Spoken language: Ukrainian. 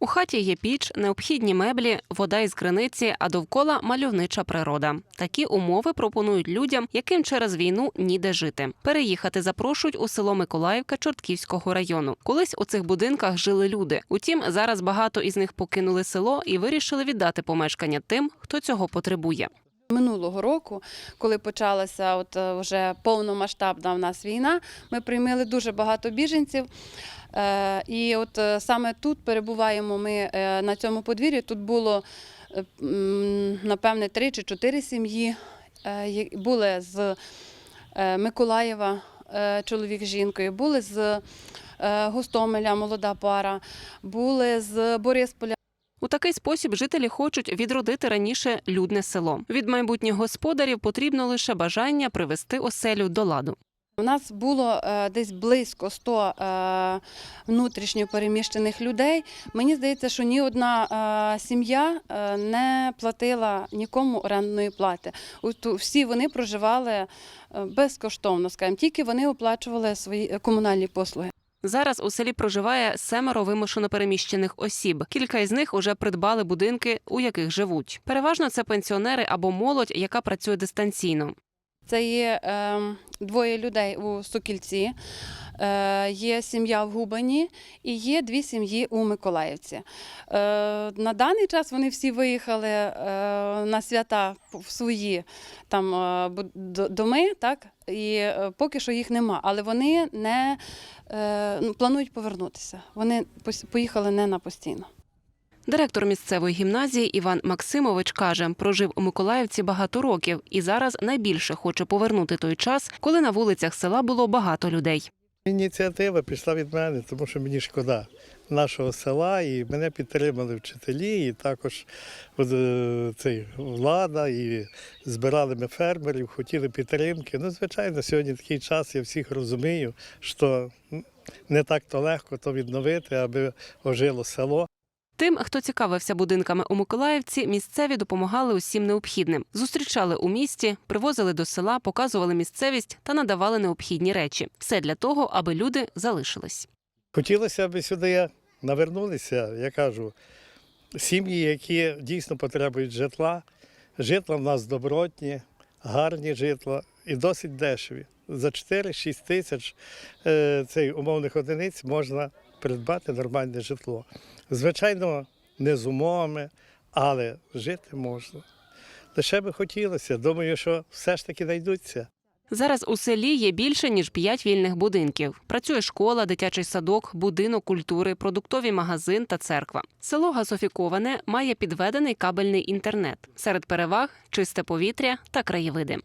У хаті є піч, необхідні меблі, вода із криниці, а довкола мальовнича природа. Такі умови пропонують людям, яким через війну ніде жити. Переїхати запрошують у село Миколаївка Чортківського району. Колись у цих будинках жили люди. Утім, зараз багато із них покинули село і вирішили віддати помешкання тим, хто цього потребує. Минулого року, коли почалася от е, вже повномасштабна в нас війна, ми приймали дуже багато біженців. Е, І от е, саме тут перебуваємо ми на цьому подвір'ї. Тут було напевне три чи чотири сім'ї. Були з Миколаєва чоловік з жінкою, були з Гостомеля молода пара, були з Борисполя. У такий спосіб жителі хочуть відродити раніше людне село. Від майбутніх господарів потрібно лише бажання привести оселю до ладу. У нас було е, десь близько 100 е, внутрішньо переміщених людей. Мені здається, що ні одна е, сім'я не платила нікому орендної плати. Всі вони проживали безкоштовно, скажімо, тільки вони оплачували свої комунальні послуги. Зараз у селі проживає семеро вимушено переміщених осіб. Кілька із них уже придбали будинки, у яких живуть. Переважно це пенсіонери або молодь, яка працює дистанційно. Це є е, двоє людей у Сокільці, е, є сім'я в Губані і є дві сім'ї у Миколаївці. Е, на даний час вони всі виїхали е, на свята в свої там, е, доми, так? і е, поки що їх нема. Але вони не е, ну, планують повернутися. Вони поїхали не на постійно. Директор місцевої гімназії Іван Максимович каже, прожив у Миколаївці багато років і зараз найбільше хоче повернути той час, коли на вулицях села було багато людей. Ініціатива пішла від мене, тому що мені шкода нашого села, і мене підтримали вчителі, і також е, цей, влада, і збирали ми фермерів, хотіли підтримки. Ну, звичайно, сьогодні такий час, я всіх розумію, що не так то легко то відновити, аби ожило село. Тим, хто цікавився будинками у Миколаївці, місцеві допомагали усім необхідним. Зустрічали у місті, привозили до села, показували місцевість та надавали необхідні речі. Все для того, аби люди залишились. Хотілося, аби сюди навернулися, я кажу, сім'ї, які дійсно потребують житла. Житла в нас добротні, гарні житла і досить дешеві. За 4-6 тисяч е, цей умовних одиниць можна придбати нормальне житло. Звичайно, не з умовами, але жити можна. Лише би хотілося. Думаю, що все ж таки знайдуться. Зараз у селі є більше ніж п'ять вільних будинків. Працює школа, дитячий садок, будинок культури, продуктовий магазин та церква. Село газофіковане має підведений кабельний інтернет. Серед переваг чисте повітря та краєвиди.